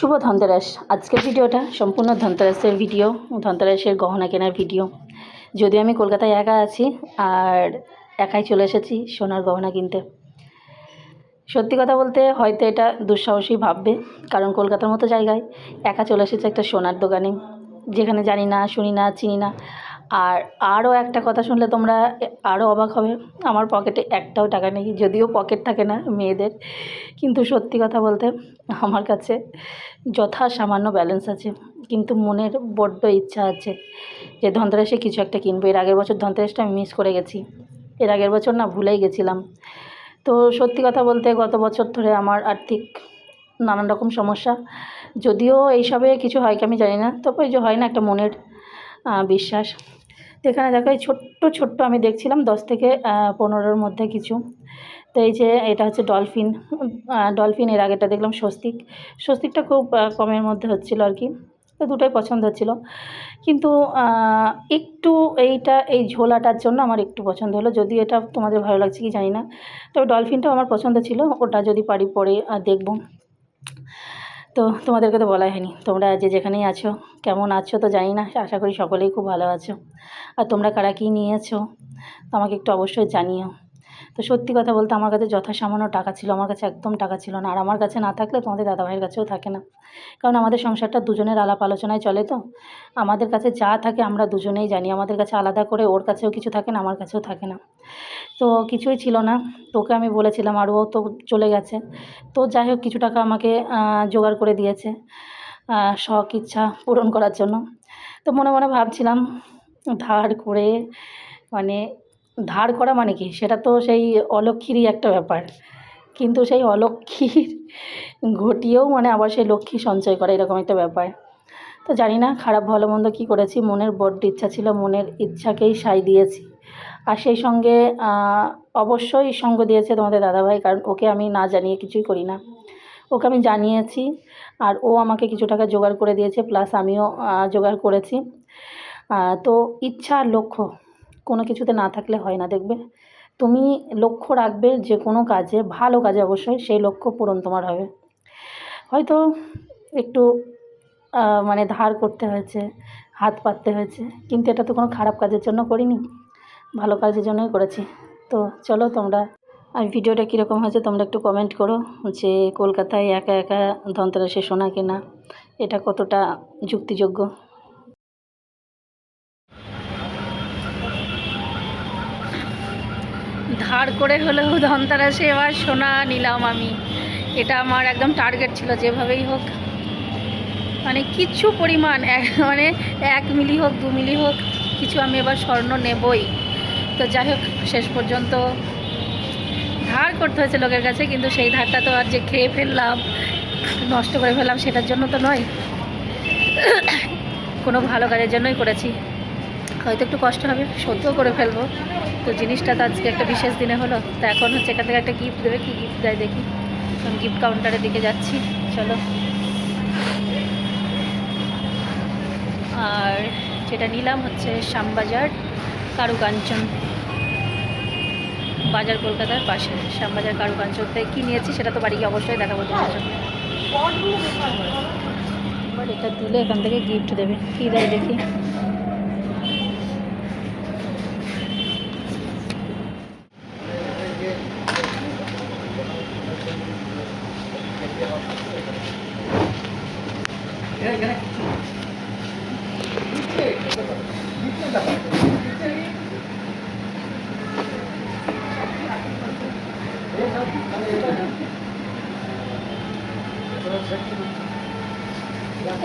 শুভ ধনতেরাস। আজকের ভিডিওটা সম্পূর্ণ ধনতেরাসের ভিডিও, ধনতেরাসের গহনা কেনার ভিডিও। যদিও আমি কলকাতায় একা আছি আর একাই চলে এসেছি সোনার গহনা কিনতে। সত্যি কথা বলতে হয়তো এটা দুঃসাহসী ভাববে, কারণ কলকাতার মতো জায়গায় একা চলে এসেছে একটা সোনার দোকানে। যেখানে জানি না, শুনি না, চিনি না। আর আরও একটা কথা শুনলে তোমরা আরও অবাক হবে। আমার পকেটে একটাও টাকা নেই, যদিও পকেট থাকে না মেয়েদের। কিন্তু সত্যি কথা বলতে আমার কাছে যথা সামান্য ব্যালেন্স আছে। কিন্তু মনের বড্ড ইচ্ছা আছে যে ধনতেরাসে কিছু একটা কিনবো। এর আগের বছর ধনতেরাসটা আমি মিস করে গেছি। এর আগের বছর না ভুলেই গেছিলাম। তো সত্যি কথা বলতে গত বছর ধরে আমার আর্থিক নানান রকম সমস্যা। যদিও এইসবে কিছু হয় কি আমি জানি না। তবে ওই যে হয় না একটা মনের বিশ্বাস। তো এখানে দেখো, এই ছোট্ট ছোট্ট আমি দেখছিলাম দশ থেকে পনেরোর মধ্যে কিছু। তো এই যে এটা হচ্ছে ডলফিন ডলফিন এর আগেটা দেখলাম, স্বস্তিক। স্বস্তিকটা খুব কমের মধ্যে হচ্ছিল আর কি। তো দুটোই পছন্দ হচ্ছিল। কিন্তু একটু এইটা, এই ঝোলাটার জন্য আমার একটু পছন্দ হলো। যদি এটা তোমাদের ভালো লাগছে কি জানি না। তবে ডলফিনটাও আমার পছন্দ ছিল। ওটা যদি পারি পরে দেখব। তো তোমাদেরকে তো বলাই হয়নি। তোমরা যে যেখানেই আছো, কেমন আছো তো জানি না, আশা করি সকলেই খুব ভালো আছো। আর তোমরা কারা কী নিয়েছো আমাকে একটু অবশ্যই জানিও। তো সত্যি কথা বলতে আমার কাছে যথাসামান্য টাকা ছিল, আমার কাছে একদম টাকা ছিল না। আর আমার কাছে না থাকলে তোমাদের দাদাভাইয়ের কাছেও থাকে না। কারণ আমাদের সংসারটা দুজনের আলাপ আলোচনায় চলে তো। আমাদের কাছে যা থাকে আমরা দুজনেই জানি, আমাদের কাছে আলাদা করে ওর কাছেও কিছু থাকে না, আমার কাছেও থাকে না। তো কিছুই ছিল না। তোকে আমি বলেছিলাম আর ও তো চলে গেছে। তো যাই হোক, কিছু টাকা আমাকে জোগাড় করে দিয়েছে শখ, ইচ্ছা পূরণ করার জন্য। তো মনে মনে ভাবছিলাম, ধার করে মানে ধার করা মানে কি? সেটা তো সেই অলক্ষীরই একটা ব্যাপার। কিন্তু সেই অলক্ষীর ঘটিয়েও মানে আবার সেই লক্ষ্মী সঞ্চয় করা, এরকম একটা ব্যাপার। তো জানি না, খারাপ, ভালো, মন্দ কী করেছি। মনের বড্ড ইচ্ছা ছিল, মনের ইচ্ছাকেই সাই দিয়েছি। আর সেই সঙ্গে অবশ্যই সঙ্গ দিয়েছে তোমাদের দাদাভাই, কারণ ওকে আমি না জানিয়ে কিছুই করি না। ওকে আমি জানিয়েছি, আর ও আমাকে কিছু টাকা জোগাড় করে দিয়েছে, প্লাস আমিও জোগাড় করেছি। তো ইচ্ছা আর লক্ষ্য কোনো কিছুতে না থাকলে হয় না, দেখবে? তুমি লক্ষ্য রাখবে যে কোনো কাজে, ভালো কাজে অবশ্যই সেই লক্ষ্য পূরণ তোমার হবে। হয়তো একটু মানে ধার করতে হয়েছে, হাত পাততে হয়েছে, কিন্তু এটা তো কোনো খারাপ কাজের জন্য করিনি। ভালো কাজের জন্যই করেছি। তো চলো তোমরা, আর ভিডিওটা কীরকম হয়েছে তোমরা একটু কমেন্ট করো যে কলকাতায় একা একা ধনতেরাসে শোনা কেনা, এটা কতটা যুক্তিযোগ্য? ধার করে হলেও ধনতেরাসে এবার সোনা নিলাম আমি। এটা আমার একদম টার্গেট ছিল, যেভাবেই হোক। মানে কিছু পরিমাণ মানে এক মিলি হোক, দু মিলি হোক, কিছু আমি এবার স্বর্ণ নেবই। তো যাই হোক, শেষ পর্যন্ত ধার করতে হয়েছে লোকের কাছে, কিন্তু সেই ধারটা তো আর যে খেয়ে ফেললাম, নষ্ট করে ফেললাম, সেটার জন্য তো নয়। কোনো ভালো কাজের জন্যই করেছি। হয়তো একটু কষ্ট হবে সহ্য করে ফেলব। তো জিনিসটা তো আজকে একটা বিশেষ দিনে হলো। তো এখন হচ্ছে এখান থেকে একটা গিফট দেবে, কী গিফট দেয় দেখি। আমি গিফট কাউন্টারের দিকে যাচ্ছি, চলো। আর যেটা নিলাম হচ্ছে শ্যামবাজার কারুকাঞ্চন। বাজার কলকাতার পাশে, শ্যামবাজার কারুকাঞ্চন। থেকে কী নিয়েছি সেটা তো বাড়ি অবশ্যই দেখাবো তোমার জন্য। এটা দিলে এখান থেকে গিফট দেবে। কী দেয় দেখি।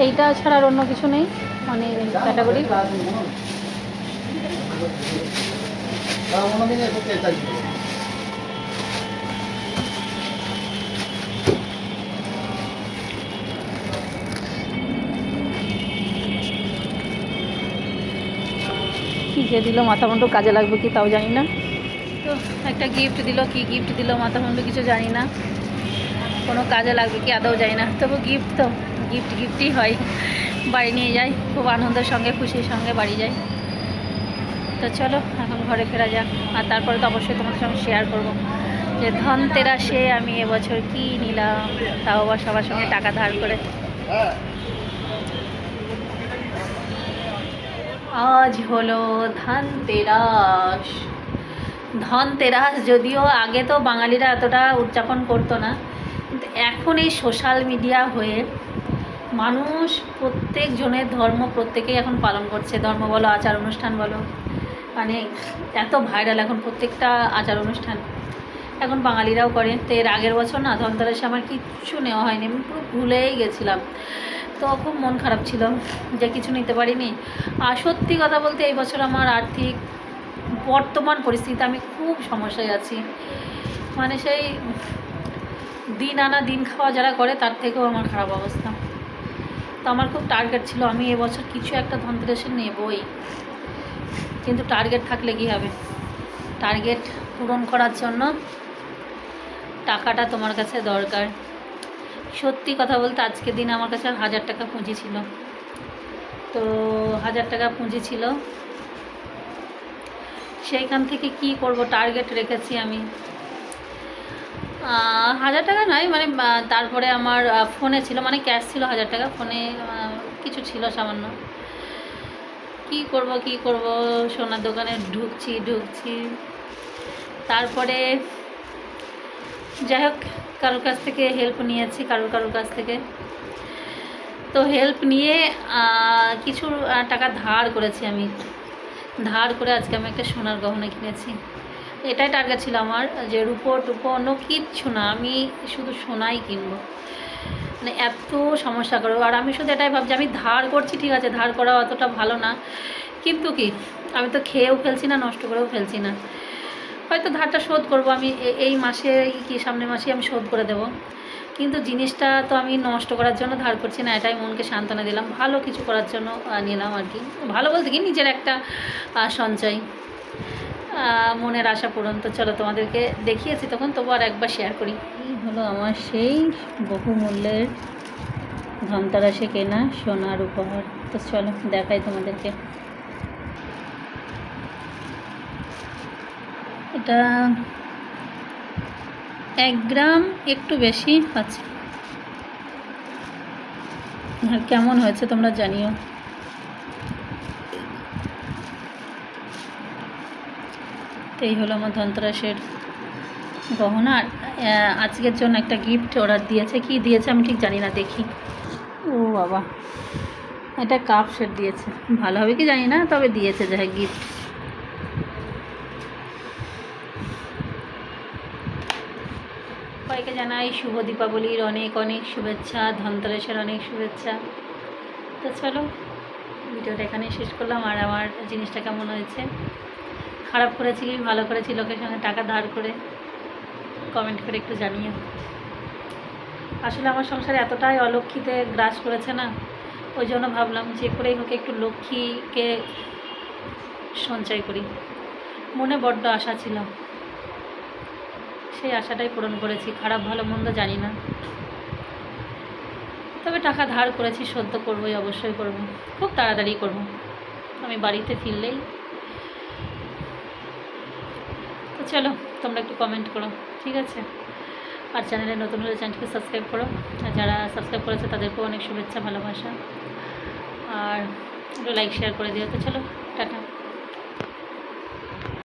এইটা ছাড়া আর অন্য কিছু নেই মানে ক্যাটাগরি কি যে দিল, মাথা মুন্ডু কাজে লাগবে কি তাও জানি না। তো একটা গিফট দিল, কি গিফট দিল, মাথা মুন্ডু কিছু জানি না। কোনো কাজে লাগবে কি আদৌ জানি না। তবু গিফট তো গিফট গিফটই হয়। বাড়ি নিয়ে যাই, খুব আনন্দের সঙ্গে, খুশির সঙ্গে বাড়ি যাই। তো চলো, এখন ঘরে ফেরা যাক। আর তারপরে তো অবশ্যই তোমার সঙ্গে শেয়ার করব। যে ধনতেরাসে আমি এবছর কি নিলাম, তাও আবার সবার সঙ্গে টাকা ধার করে। আজ হলো ধনতেরাস। ধনতেরাস যদিও আগে তো বাঙালিরা এতটা উদযাপন করতো না, কিন্তু এখন এই সোশ্যাল মিডিয়া হয়ে মানুষ প্রত্যেক জনের ধর্ম প্রত্যেকেই এখন পালন করছে। ধর্ম বলো, আচার অনুষ্ঠান বলো মানে এত ভাইরাল এখন প্রত্যেকটা আচার অনুষ্ঠান। এখন বাঙালিরাও করে তো এর আগের বছর না, ধনতেরাসে আমার কিচ্ছু নেওয়া হয়নি। আমি পুরো ভুলেই গেছিলাম। তো খুব মন খারাপ ছিল যে কিছু নিতে পারিনি। আর সত্যি কথা বলতে এই বছর আমার আর্থিক বর্তমান পরিস্থিতিতে আমি খুব সমস্যায় আছি। মানে সেই দিন আনা দিন খাওয়া যারা করে তার থেকেও আমার খারাপ অবস্থা। তো আমার খুব টার্গেট ছিল আমি এবছর কিছু একটা ধনতেরাসে নেবই। কিন্তু টার্গেট থাকলে কী হবে? টার্গেট পূরণ করার জন্য টাকাটা তোমার কাছে দরকার। সত্যি কথা বলতে আজকের দিনে আমার কাছে হাজার টাকা পুঁজি ছিল। তো হাজার টাকা পুঁজি ছিল। সেইখান থেকে কি করব টার্গেট রেখেছি আমি। হাজার টাকা নয় মানে তারপরে আমার ফোনে ছিল মানে ক্যাশ ছিল হাজার টাকা ফোনে কিছু ছিল সামান্য। কি করব কি করব, সোনার দোকানে ঢুকছি ঢুকছি। তারপরে, যাই হোক কারোর কাছ থেকে হেল্প নিয়েছি, কারোর কারোর কাছ থেকে। তো হেল্প নিয়ে কিছু টাকা ধার করেছি আমি। ধার করে আজকে আমি একটা সোনার গহনা কিনেছি। এটাই টার্গেট ছিল আমার, যে রূপো, টুপো, অন্য কিচ্ছু না, আমি শুধু সোনাই কিনবো। মানে এত সমস্যা করব আর আমি শুধু এটাই ভাবছি, আমি ধার করছি, ঠিক আছে, ধার করা অতটা ভালো না। কিন্তু কি, আমি তো খেয়েও ফেলছি না, নষ্ট করেও ফেলছি না। হয়তো ধারটা শোধ করব, আমি এই মাসে কি সামনের মাসে আমি শোধ করে দেব। কিন্তু জিনিসটা তো আমি নষ্ট করার জন্য ধার করছি না, এটাই মনকে সান্ত্বনা দিলাম। ভালো কিছু করার জন্য নিলাম আর কি। ভালো বলতে কি, নিজের একটা সঞ্চয় মনের আশা পূরণ। তো চলো তোমাদেরকে দেখিয়েছি তখন, তবু আর একবার শেয়ার করি। এই হলো আমার সেই বহুমূল্যের ধনতারাসে কেনা সোনার উপহার। তো চলো দেখাই তোমাদেরকে। এটা এক গ্রাম একটু বেশি আছে। আর কেমন হয়েছে তোমরা জানিও। এই হলো আমার ধনতেরাসের গহনা। আর আজকের জন্য একটা গিফট অর্ডার দিয়েছে। কি দিয়েছে আমি ঠিক জানি না, দেখি। ও বাবা, এটা কাপ সেট দিয়েছে। ভালো হবে কি জানি না, তবে দিয়েছে যাই গিফট সবাইকে জানাই শুভ দীপাবলির অনেক অনেক শুভেচ্ছা, ধনতেরাসের অনেক শুভেচ্ছা। তো চলো, ভিডিওটা এখানেই শেষ করলাম। আর আমার জিনিসটা কেমন হয়েছে? খারাপ করেছি কি? ভালো করেছি? লোকের সঙ্গে টাকা ধার করে কমেন্ট করে একটু জানিয়ে আসলে আমার সংসারে এতটাই অলক্ষীতে গ্রাস করেছে না, ওই জন্য ভাবলাম যে করেই হোক একটু লক্ষ্মীকে সঞ্চয় করি। মনে বড্ড আশা ছিল। সেই আশাটাই পূরণ করেছি, খারাপ, ভালো, মন্দ জানি না। তবে টাকা ধার করেছি সদ্য করবোই, অবশ্যই করব। খুব তাড়াতাড়ি করব। আমি বাড়িতে ফিরলেই। তো চলো, তোমরা একটু কমেন্ট করো, ঠিক আছে? আর চ্যানেলে নতুন হলে চ্যানেলকে সাবস্ক্রাইব করো। আর যারা সাবস্ক্রাইব করেছে, তাদেরকেও অনেক শুভেচ্ছা, ভালোবাসা। আর একটু লাইক শেয়ার করে দিও। তো চলো